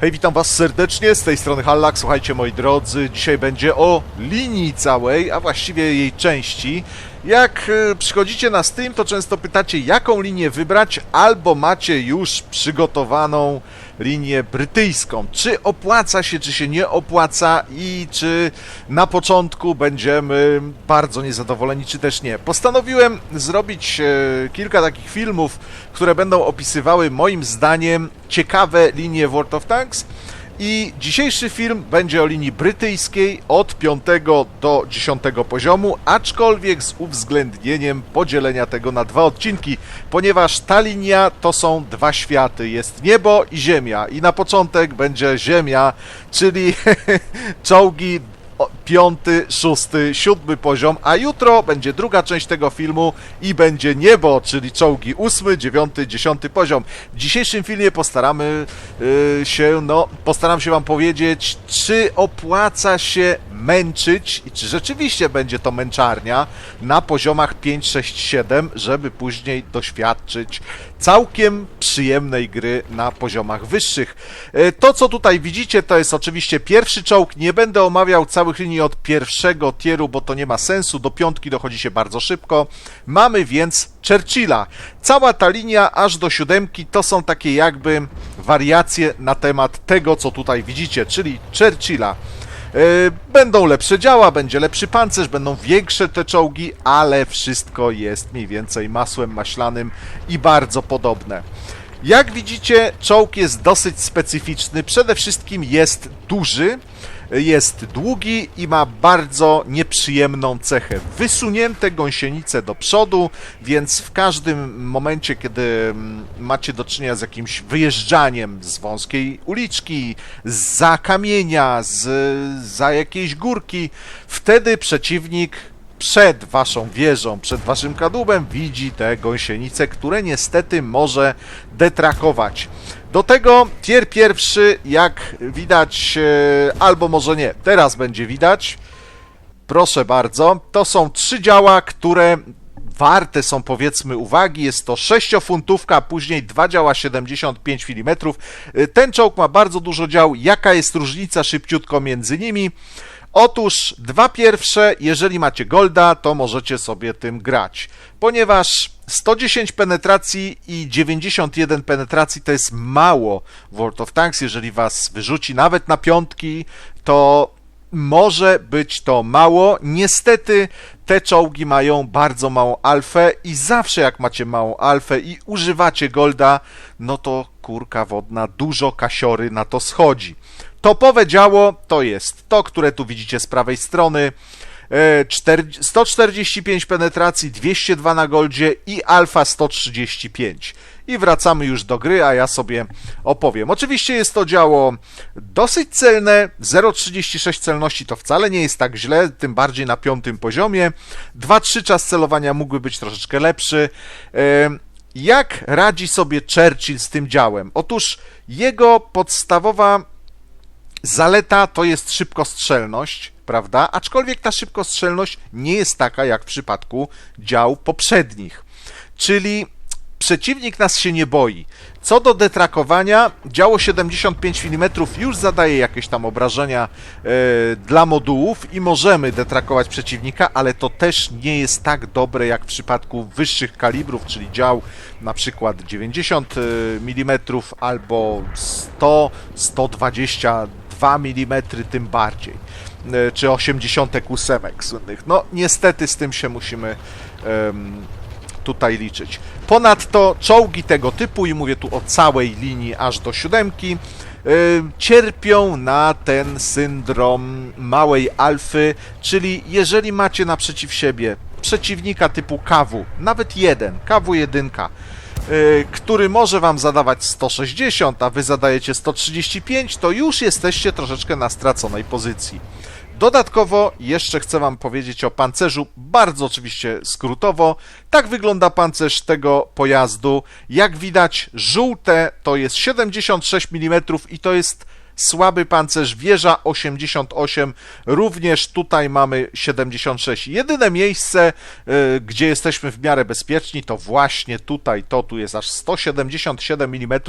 Hej, witam was serdecznie, z tej strony Hallak. Słuchajcie, moi drodzy, dzisiaj będzie o linii całej, a właściwie jej części. Jak e, przychodzicie na Steam, to często pytacie, jaką linię wybrać, albo macie już przygotowaną linię brytyjską. Czy opłaca się, czy się nie opłaca i czy na początku będziemy bardzo niezadowoleni, czy też nie. Postanowiłem zrobić e, kilka takich filmów, które będą opisywały moim zdaniem ciekawe linie World of Tanks. I dzisiejszy film będzie o linii brytyjskiej od 5 do 10 poziomu, aczkolwiek z uwzględnieniem podzielenia tego na dwa odcinki, ponieważ ta linia to są dwa światy, jest niebo i ziemia. I na początek będzie ziemia, czyli czołgi piąty, szósty, siódmy poziom, a jutro będzie druga część tego filmu i będzie niebo, czyli czołgi ósmy, dziewiąty, dziesiąty poziom. W dzisiejszym filmie postaramy y, się, no, postaram się wam powiedzieć, czy opłaca się męczyć i czy rzeczywiście będzie to męczarnia na poziomach 5, 6, 7, żeby później doświadczyć całkiem przyjemnej gry na poziomach wyższych. E, To, co tutaj widzicie, to jest oczywiście pierwszy czołg. Nie będę omawiał całych linii od pierwszego tieru, bo to nie ma sensu. Do piątki dochodzi się bardzo szybko. Mamy więc Churchilla. Cała ta linia aż do siódemki to są takie jakby wariacje na temat tego, co tutaj widzicie, czyli Churchilla. E, Będą lepsze działa, będzie lepszy pancerz, będą większe te czołgi, ale wszystko jest mniej więcej masłem maślanym i bardzo podobne. Jak widzicie, czołg jest dosyć specyficzny. Przede wszystkim jest duży, jest długi i ma bardzo nieprzyjemną cechę. Wysunięte gąsienice do przodu, więc w każdym momencie, kiedy mm, macie do czynienia z jakimś wyjeżdżaniem z wąskiej uliczki, za kamienia, z, za jakiejś górki, wtedy przeciwnik przed waszą wieżą, przed waszym kadłubem widzi te gąsienice, które niestety może detrakować. Do tego tier pierwszy, jak widać, e, albo może nie, teraz będzie widać, proszę bardzo, to są trzy działa, które warte są powiedzmy uwagi. Jest to 6-funtówka, a później dwa działa 75 mm. Ten czołg ma bardzo dużo dział. Jaka jest różnica szybciutko między nimi? Otóż dwa pierwsze, jeżeli macie golda, to możecie sobie tym grać, ponieważ 110 penetracji i 91 penetracji to jest mało w World of Tanks. Jeżeli was wyrzuci nawet na piątki, to może być to mało. Niestety te czołgi mają bardzo małą alfę i zawsze jak macie małą alfę i używacie golda, no to kurka wodna, dużo kasiory na to schodzi. Topowe działo to jest to, które tu widzicie z prawej strony. E, czter- 145 penetracji, 202 na goldzie i alfa 135. I wracamy już do gry, a ja sobie opowiem. Oczywiście jest to działo dosyć celne, 0,36 celności to wcale nie jest tak źle, tym bardziej na piątym poziomie. 2-3 czas celowania mógłby być troszeczkę lepszy. E, Jak radzi sobie Churchill z tym działem? Otóż jego podstawowa Zaleta to jest szybkostrzelność, prawda? Aczkolwiek ta szybkostrzelność nie jest taka jak w przypadku dział poprzednich. Czyli przeciwnik nas się nie boi. Co do detrakowania, działo 75 mm już zadaje jakieś tam obrażenia e, dla modułów i możemy detrakować przeciwnika, ale to też nie jest tak dobre jak w przypadku wyższych kalibrów, czyli dział na przykład 90 mm albo 100, 122 mm tym bardziej, e, czy 88 słynnych. No niestety z tym się musimy em, tutaj liczyć. Ponadto czołgi tego typu, i mówię tu o całej linii aż do siódemki, y, cierpią na ten syndrom małej alfy, czyli jeżeli macie naprzeciw siebie przeciwnika typu KW, nawet jeden, KW1, y, który może wam zadawać 160, a wy zadajecie 135, to już jesteście troszeczkę na straconej pozycji. Dodatkowo jeszcze chcę Wam powiedzieć o pancerzu, bardzo oczywiście skrótowo. Tak wygląda pancerz tego pojazdu. Jak widać, żółte to jest 76 mm i to jest słaby pancerz, wieża 88, również tutaj mamy 76. Jedyne miejsce, y, gdzie jesteśmy w miarę bezpieczni, to właśnie tutaj, to tu jest aż 177 mm,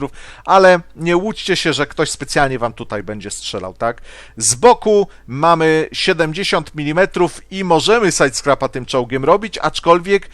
ale nie łudźcie się, że ktoś specjalnie wam tutaj będzie strzelał, tak? Z boku mamy 70 mm i możemy sidescrapa tym czołgiem robić, aczkolwiek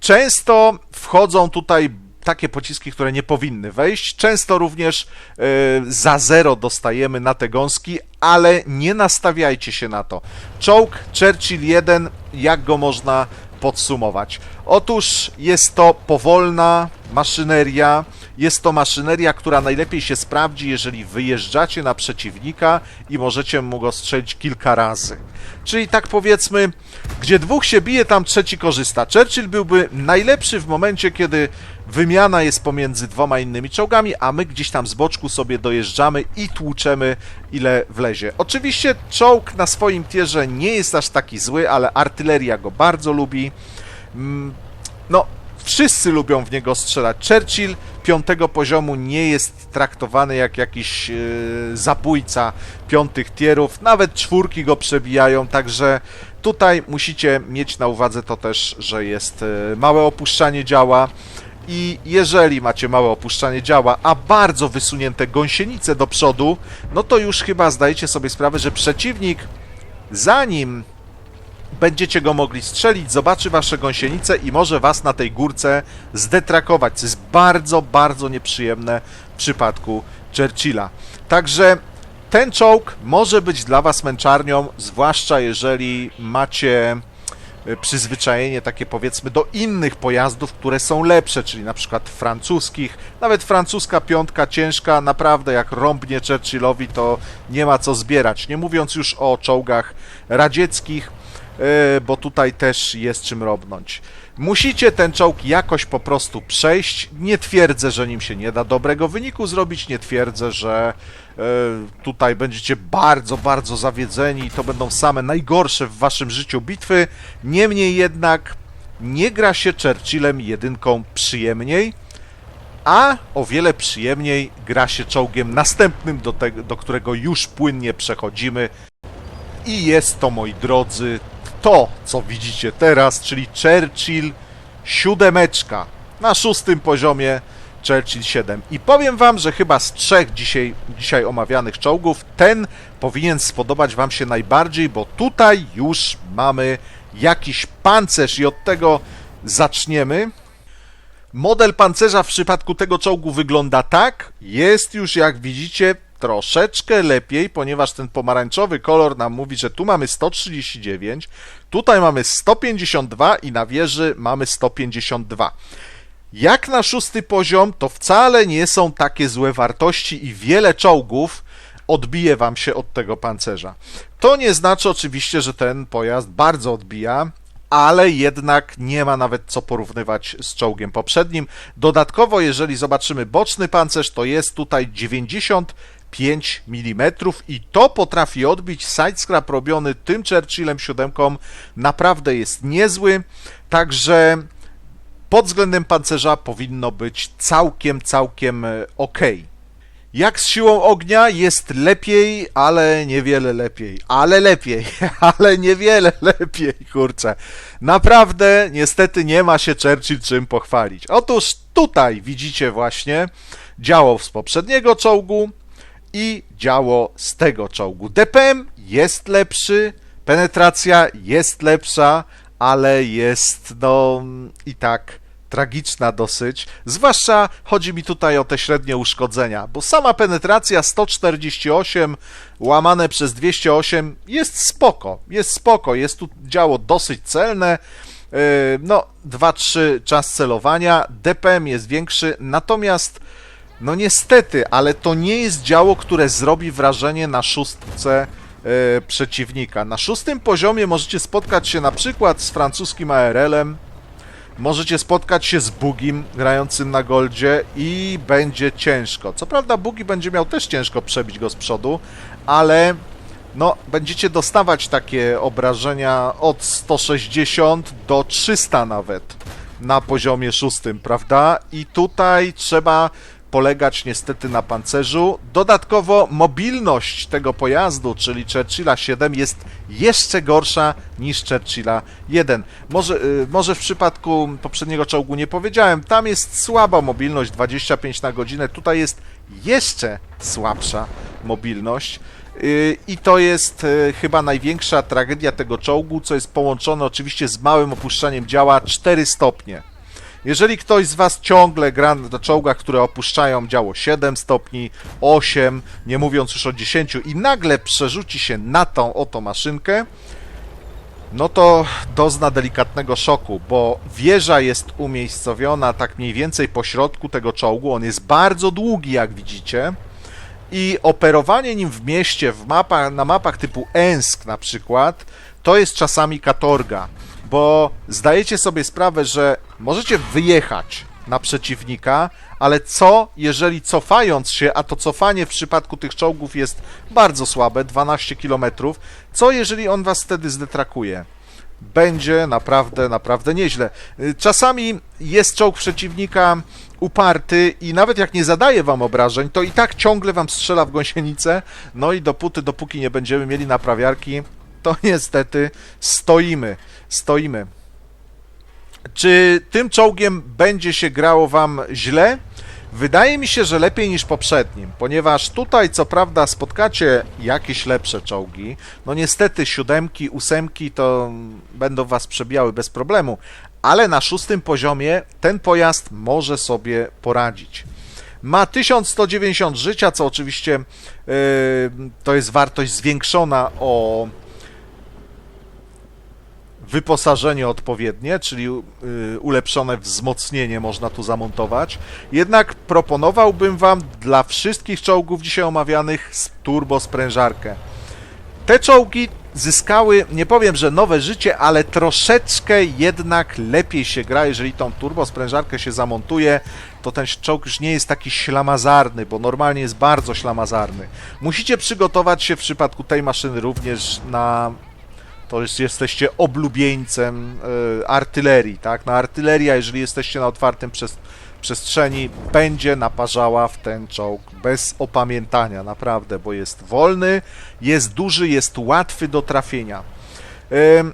często wchodzą tutaj takie pociski, które nie powinny wejść. Często również e, za zero dostajemy na te gąski, ale nie nastawiajcie się na to. Czołg Churchill 1, jak go można podsumować? Otóż jest to powolna maszyneria, jest to maszyneria, która najlepiej się sprawdzi, jeżeli wyjeżdżacie na przeciwnika i możecie mu go strzelić kilka razy. Czyli tak powiedzmy, gdzie dwóch się bije, tam trzeci korzysta. Churchill byłby najlepszy w momencie, kiedy wymiana jest pomiędzy dwoma innymi czołgami, a my gdzieś tam z boczku sobie dojeżdżamy i tłuczemy ile wlezie. Oczywiście czołg na swoim tierze nie jest aż taki zły, ale artyleria go bardzo lubi. Mm, No, wszyscy lubią w niego strzelać. Churchill piątego poziomu nie jest traktowany jak jakiś yy, zabójca piątych tierów, nawet czwórki go przebijają, także tutaj musicie mieć na uwadze to też, że jest yy, małe opuszczanie działa i jeżeli macie małe opuszczanie działa, a bardzo wysunięte gąsienice do przodu, no to już chyba zdajecie sobie sprawę, że przeciwnik zanim będziecie go mogli strzelić, zobaczy wasze gąsienice i może was na tej górce zdetrakować, co jest bardzo, bardzo nieprzyjemne w przypadku Churchilla. Także ten czołg może być dla was męczarnią, zwłaszcza jeżeli macie e, przyzwyczajenie takie powiedzmy do innych pojazdów, które są lepsze, czyli na przykład francuskich. Nawet francuska piątka ciężka, naprawdę jak rąbnie Churchillowi, to nie ma co zbierać. Nie mówiąc już o czołgach radzieckich, e, bo tutaj też jest czym robnąć. Musicie ten czołg jakoś po prostu przejść. Nie twierdzę, że nim się nie da dobrego wyniku zrobić, nie twierdzę, że tutaj będziecie bardzo, bardzo zawiedzeni i to będą same najgorsze w waszym życiu bitwy. Niemniej jednak nie gra się Churchillem jedynką przyjemniej, a o wiele przyjemniej gra się czołgiem następnym, do, tego, do którego już płynnie przechodzimy. I jest to, moi drodzy, to, co widzicie teraz, czyli Churchill siódemeczka na szóstym poziomie Churchill 7. I powiem wam, że chyba z trzech dzisiaj, dzisiaj omawianych czołgów ten powinien spodobać wam się najbardziej, bo tutaj już mamy jakiś pancerz i od tego zaczniemy. Model pancerza w przypadku tego czołgu wygląda tak. Jest już, jak widzicie, troszeczkę lepiej, ponieważ ten pomarańczowy kolor nam mówi, że tu mamy 139, tutaj mamy 152 i na wieży mamy 152. Jak na szósty poziom, to wcale nie są takie złe wartości i wiele czołgów odbije wam się od tego pancerza. To nie znaczy oczywiście, że ten pojazd bardzo odbija, ale jednak nie ma nawet co porównywać z czołgiem poprzednim. Dodatkowo, jeżeli zobaczymy boczny pancerz, to jest tutaj 95 mm i to potrafi odbić. Sidescrap robiony tym Churchillem 7 naprawdę jest niezły, także pod względem pancerza powinno być całkiem, całkiem ok. Jak z siłą ognia jest lepiej, ale niewiele lepiej. Ale lepiej, ale niewiele lepiej, kurczę. Naprawdę, niestety nie ma się Churchill czym pochwalić. Otóż tutaj widzicie właśnie działo z poprzedniego czołgu i działo z tego czołgu. DPM jest lepszy, penetracja jest lepsza, ale jest no i tak tragiczna dosyć. Zwłaszcza chodzi mi tutaj o te średnie uszkodzenia, bo sama penetracja 148 łamane przez 208 jest spoko, jest spoko, jest tu działo dosyć celne. Yy, No, 2-3 czas celowania, DPM jest większy, natomiast no niestety, ale to nie jest działo, które zrobi wrażenie na szóstce przeciwnika. Na szóstym poziomie możecie spotkać się na przykład z francuskim ARL-em, możecie spotkać się z Bugim grającym na goldzie i będzie ciężko. Co prawda Bugi będzie miał też ciężko przebić go z przodu, ale no będziecie dostawać takie obrażenia od 160 do 300 nawet na poziomie szóstym, prawda? I tutaj trzeba polegać niestety na pancerzu. Dodatkowo mobilność tego pojazdu, czyli Churchilla 7 jest jeszcze gorsza niż Churchilla 1. Może, y, może w przypadku poprzedniego czołgu nie powiedziałem, tam jest słaba mobilność 25 na godzinę, tutaj jest jeszcze słabsza mobilność. Y, I to jest y, chyba największa tragedia tego czołgu, co jest połączone oczywiście z małym opuszczaniem działa 4 stopnie. Jeżeli ktoś z Was ciągle gra na czołgach, które opuszczają działo 7 stopni, 8, nie mówiąc już o 10 i nagle przerzuci się na tą oto maszynkę, no to dozna delikatnego szoku, bo wieża jest umiejscowiona tak mniej więcej po środku tego czołgu. On jest bardzo długi, jak widzicie. I operowanie nim w mieście, w mapach, na mapach typu Ensk na przykład, to jest czasami katorga, bo zdajecie sobie sprawę, że możecie wyjechać na przeciwnika, ale co jeżeli cofając się, a to cofanie w przypadku tych czołgów jest bardzo słabe, 12 km, co jeżeli on was wtedy zdetrakuje? Będzie naprawdę, naprawdę nieźle. Czasami jest czołg przeciwnika uparty i nawet jak nie zadaje wam obrażeń, to i tak ciągle wam strzela w gąsienicę, no i dopóty, dopóki nie będziemy mieli naprawiarki, to niestety stoimy, stoimy. Czy tym czołgiem będzie się grało wam źle? Wydaje mi się, że lepiej niż poprzednim, ponieważ tutaj co prawda spotkacie jakieś lepsze czołgi. No niestety siódemki, ósemki to będą was przebijały bez problemu, ale na szóstym poziomie ten pojazd może sobie poradzić. Ma 1190 życia, co oczywiście yy, to jest wartość zwiększona o wyposażenie odpowiednie, czyli y, ulepszone wzmocnienie można tu zamontować. Jednak proponowałbym Wam dla wszystkich czołgów dzisiaj omawianych z turbo sprężarkę. Te czołgi zyskały, nie powiem, że nowe życie, ale troszeczkę jednak lepiej się gra, jeżeli tą turbo sprężarkę się zamontuje, to ten czołg już nie jest taki ślamazarny, bo normalnie jest bardzo ślamazarny. Musicie przygotować się w przypadku tej maszyny również na to jest, jesteście oblubieńcem y, artylerii, tak? Na artyleria, jeżeli jesteście na otwartym przez, przestrzeni, będzie naparzała w ten czołg bez opamiętania, naprawdę, bo jest wolny, jest duży, jest łatwy do trafienia. Ym,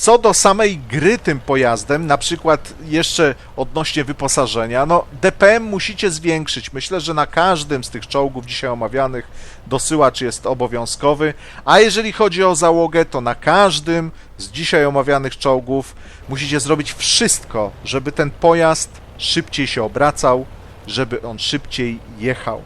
co do samej gry tym pojazdem, na przykład jeszcze odnośnie wyposażenia, no DPM musicie zwiększyć. Myślę, że na każdym z tych czołgów dzisiaj omawianych dosyłacz jest obowiązkowy, a jeżeli chodzi o załogę, to na każdym z dzisiaj omawianych czołgów musicie zrobić wszystko, żeby ten pojazd szybciej się obracał, żeby on szybciej jechał.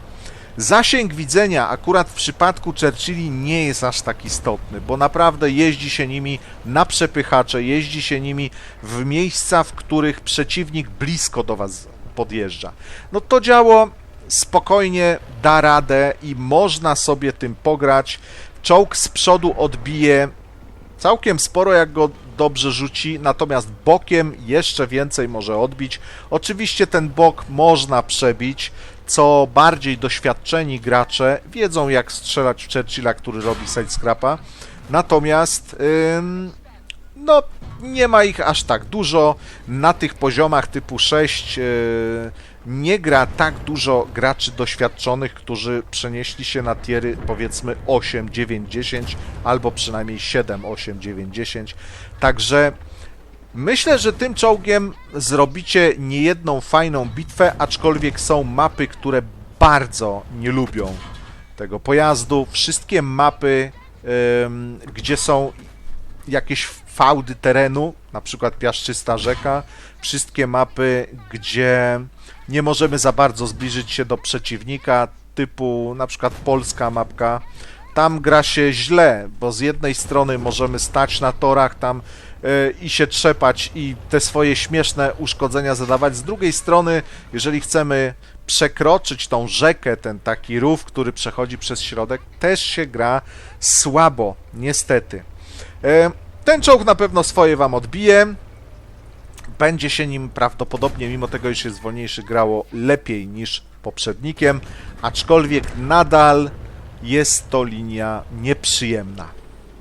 Zasięg widzenia akurat w przypadku Churchilli nie jest aż tak istotny, bo naprawdę jeździ się nimi na przepychacze, jeździ się nimi w miejsca, w których przeciwnik blisko do Was podjeżdża. No to działo spokojnie da radę i można sobie tym pograć. Czołg z przodu odbije całkiem sporo, jak go dobrze rzuci, natomiast bokiem jeszcze więcej może odbić. Oczywiście ten bok można przebić, co bardziej doświadczeni gracze wiedzą, jak strzelać w Churchilla, który robi side scrapa. Natomiast ym, no, nie ma ich aż tak dużo. Na tych poziomach typu 6 yy, nie gra tak dużo graczy doświadczonych, którzy przenieśli się na tiery powiedzmy 8, 9, 10 albo przynajmniej 7, 8, 9, 10. Także myślę, że tym czołgiem zrobicie niejedną fajną bitwę, aczkolwiek są mapy, które bardzo nie lubią tego pojazdu. Wszystkie mapy, ym, gdzie są jakieś fałdy terenu, na przykład piaszczysta rzeka, wszystkie mapy, gdzie nie możemy za bardzo zbliżyć się do przeciwnika, typu na przykład polska mapka, tam gra się źle, bo z jednej strony możemy stać na torach tam yy, i się trzepać i te swoje śmieszne uszkodzenia zadawać, z drugiej strony, jeżeli chcemy przekroczyć tą rzekę, ten taki rów, który przechodzi przez środek, też się gra słabo, niestety. Yy, ten czołg na pewno swoje wam odbije. Będzie się nim prawdopodobnie, mimo tego, iż jest wolniejszy, grało lepiej niż poprzednikiem, aczkolwiek nadal jest to linia nieprzyjemna.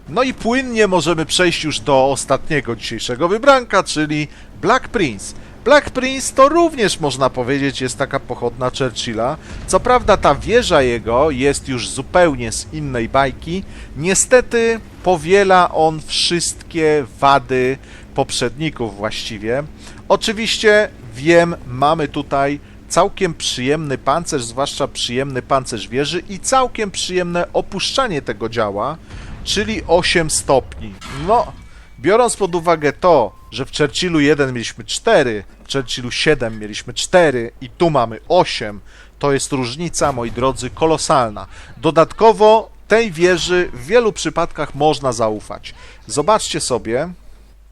No i płynnie możemy przejść już do ostatniego dzisiejszego wybranka, czyli Black Prince. Black Prince to również można powiedzieć jest taka pochodna Churchilla. Co prawda ta wieża jego jest już zupełnie z innej bajki. Niestety powiela on wszystkie wady poprzedników właściwie. Oczywiście wiem, mamy tutaj całkiem przyjemny pancerz, zwłaszcza przyjemny pancerz wieży i całkiem przyjemne opuszczanie tego działa, czyli 8 stopni. No, biorąc pod uwagę to, że w Churchillu 1 mieliśmy 4, w Churchillu 7 mieliśmy 4 i tu mamy 8, to jest różnica, moi drodzy, kolosalna. Dodatkowo tej wieży w wielu przypadkach można zaufać. Zobaczcie sobie,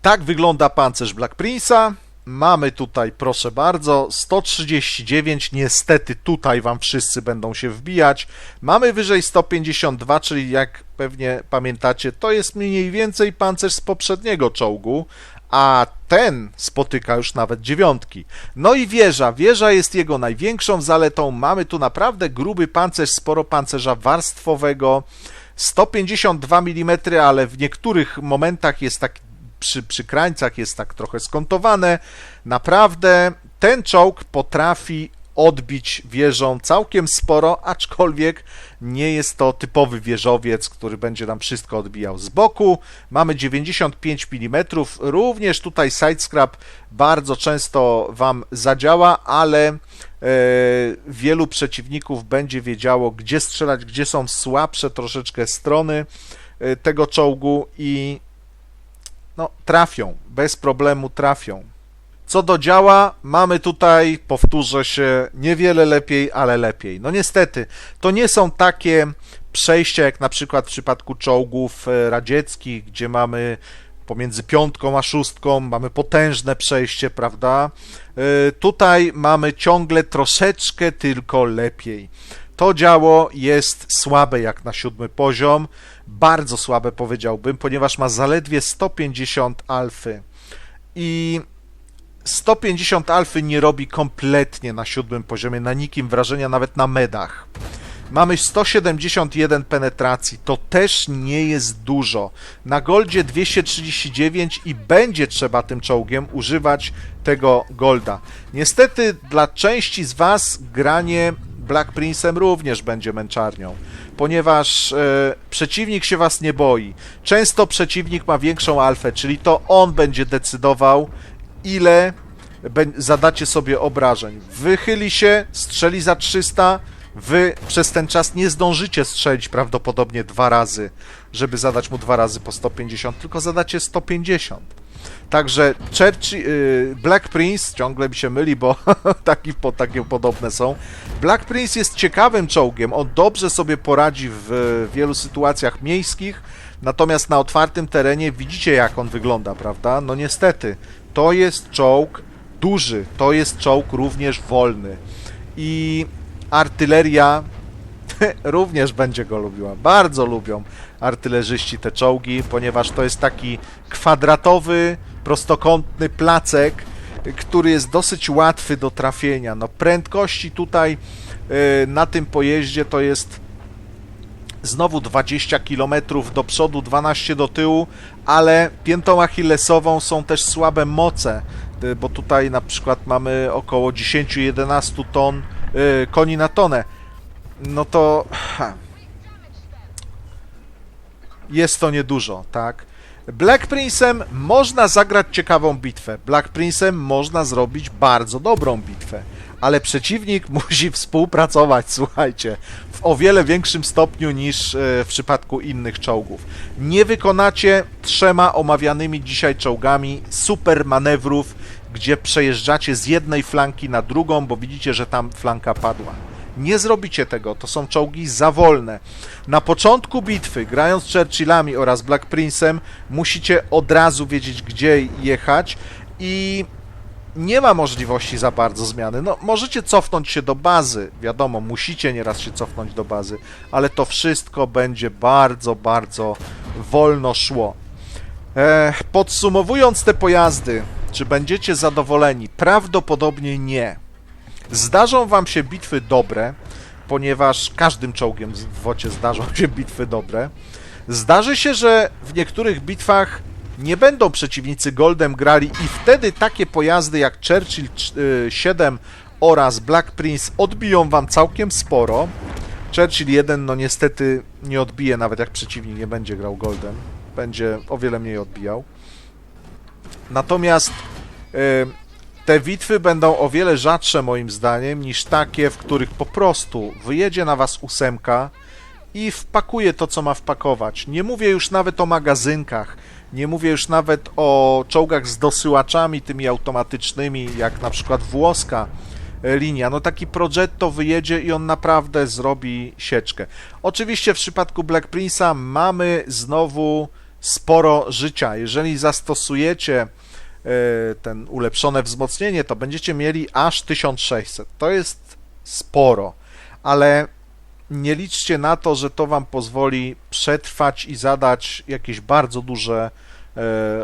tak wygląda pancerz Black Prince'a. Mamy tutaj, proszę bardzo, 139. Niestety tutaj wam wszyscy będą się wbijać. Mamy wyżej 152, czyli jak pewnie pamiętacie, to jest mniej więcej pancerz z poprzedniego czołgu, a ten spotyka już nawet dziewiątki. No i wieża. Wieża jest jego największą zaletą. Mamy tu naprawdę gruby pancerz, sporo pancerza warstwowego. 152 mm, ale w niektórych momentach jest tak przy, przy krańcach jest tak trochę skontowane. Naprawdę ten czołg potrafi odbić wieżą całkiem sporo, aczkolwiek nie jest to typowy wieżowiec, który będzie nam wszystko odbijał z boku. Mamy 95 mm, również tutaj sidescrap bardzo często Wam zadziała, ale e, wielu przeciwników będzie wiedziało, gdzie strzelać, gdzie są słabsze troszeczkę strony e, tego czołgu i no, trafią, bez problemu trafią. Co do działa, mamy tutaj, powtórzę się, niewiele lepiej, ale lepiej. No niestety, to nie są takie przejścia jak na przykład w przypadku czołgów e, radzieckich, gdzie mamy pomiędzy piątką a szóstką, mamy potężne przejście, prawda? E, Tutaj mamy ciągle troszeczkę tylko lepiej. To działo jest słabe jak na siódmy poziom, bardzo słabe powiedziałbym, ponieważ ma zaledwie 150 alfy. I 150 alfy nie robi kompletnie na siódmym poziomie, na nikim wrażenia, nawet na medach. Mamy 171 penetracji, to też nie jest dużo. Na goldzie 239 i będzie trzeba tym czołgiem używać tego golda. Niestety dla części z Was granie Black Prince'em również będzie męczarnią, ponieważ e, przeciwnik się Was nie boi. Często przeciwnik ma większą alfę, czyli to on będzie decydował, ile zadacie sobie obrażeń. Wychyli się, strzeli za 300, wy przez ten czas nie zdążycie strzelić prawdopodobnie dwa razy, żeby zadać mu dwa razy po 150, tylko zadacie 150. Także Churchill, y, Black Prince, ciągle mi się myli, bo taki, po, takie podobne są. Black Prince jest ciekawym czołgiem, on dobrze sobie poradzi w wielu sytuacjach miejskich, natomiast na otwartym terenie widzicie jak on wygląda, prawda? No niestety, to jest czołg duży, to jest czołg również wolny i artyleria również będzie go lubiła. Bardzo lubią artylerzyści te czołgi, ponieważ to jest taki kwadratowy, prostokątny placek, który jest dosyć łatwy do trafienia. No prędkości tutaj y, na tym pojeździe to jest znowu 20 km do przodu, 12 do tyłu, ale piętą achillesową są też słabe moce, y, bo tutaj na przykład mamy około 10-11 ton y, koni na tonę. No to ha, jest to niedużo, tak? Black Prince'em można zagrać ciekawą bitwę. Black Prince'em można zrobić bardzo dobrą bitwę. Ale przeciwnik musi współpracować, słuchajcie, w o wiele większym stopniu niż e, w przypadku innych czołgów. Nie wykonacie trzema omawianymi dzisiaj czołgami super manewrów, gdzie przejeżdżacie z jednej flanki na drugą, bo widzicie, że tam flanka padła. Nie zrobicie tego, to są czołgi za wolne. Na początku bitwy, grając Churchillami oraz Black Prince'em, musicie od razu wiedzieć, gdzie jechać i nie ma możliwości za bardzo zmiany. No, możecie cofnąć się do bazy, wiadomo, musicie nieraz się cofnąć do bazy, ale to wszystko będzie bardzo, bardzo wolno szło. E, podsumowując te pojazdy, czy będziecie zadowoleni? Prawdopodobnie nie. Zdarzą wam się bitwy dobre, ponieważ każdym czołgiem w wocie zdarzą się bitwy dobre. Zdarzy się, że w niektórych bitwach nie będą przeciwnicy Goldem grali i wtedy takie pojazdy jak Churchill y, 7 oraz Black Prince odbiją wam całkiem sporo. Churchill 1 no niestety nie odbije nawet jak przeciwnik nie będzie grał Goldem. Będzie o wiele mniej odbijał. Natomiast y, te bitwy będą o wiele rzadsze moim zdaniem niż takie, w których po prostu wyjedzie na was ósemka i wpakuje to, co ma wpakować. Nie mówię już nawet o magazynkach, nie mówię już nawet o czołgach z dosyłaczami tymi automatycznymi, jak na przykład włoska e, linia. No taki Progetto wyjedzie i on naprawdę zrobi sieczkę. Oczywiście w przypadku Black Prince'a mamy znowu sporo życia. Jeżeli zastosujecie e, ten ulepszone wzmocnienie, to będziecie mieli aż 1600. To jest sporo, ale nie liczcie na to, że to wam pozwoli przetrwać i zadać jakieś bardzo duże e,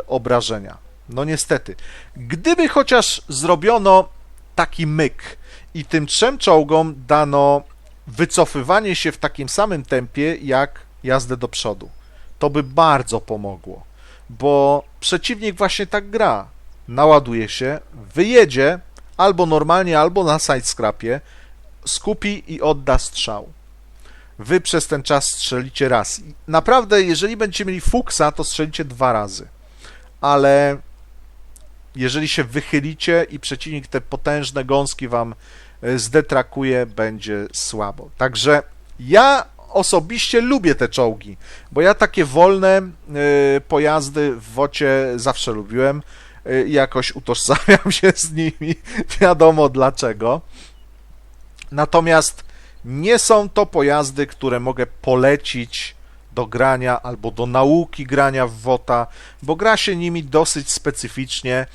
obrażenia. No niestety. Gdyby chociaż zrobiono taki myk i tym trzem czołgom dano wycofywanie się w takim samym tempie jak jazdę do przodu, to by bardzo pomogło, bo przeciwnik właśnie tak gra. Naładuje się, wyjedzie albo normalnie, albo na sidescrapie, skupi i odda strzał wy przez ten czas strzelicie raz. Naprawdę, jeżeli będziecie mieli fuksa, to strzelicie dwa razy. Ale jeżeli się wychylicie i przeciwnik te potężne gąski wam e, zdetrakuje, będzie słabo. Także ja osobiście lubię te czołgi, bo ja takie wolne e, pojazdy w wocie zawsze lubiłem i jakoś utożsamiam się z nimi, wiadomo dlaczego. Natomiast nie są to pojazdy, które mogę polecić do grania albo do nauki grania w WOTA, bo gra się nimi dosyć specyficznie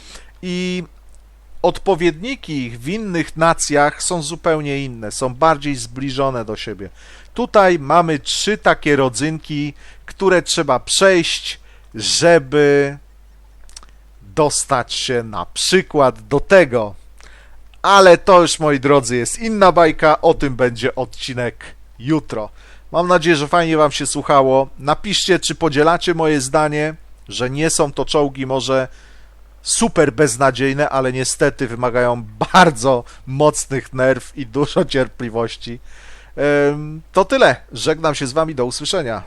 i odpowiedniki ich w innych nacjach są zupełnie inne, są bardziej zbliżone do siebie. Tutaj mamy trzy takie rodzynki, które trzeba przejść, żeby dostać się na przykład do tego. Ale to już, moi drodzy, jest inna bajka. O tym będzie odcinek jutro. Mam nadzieję, że fajnie Wam się słuchało. Napiszcie, czy podzielacie moje zdanie, że nie są to czołgi może super beznadziejne, ale niestety wymagają bardzo mocnych nerw i dużo cierpliwości. To tyle. Żegnam się z Wami. Do usłyszenia.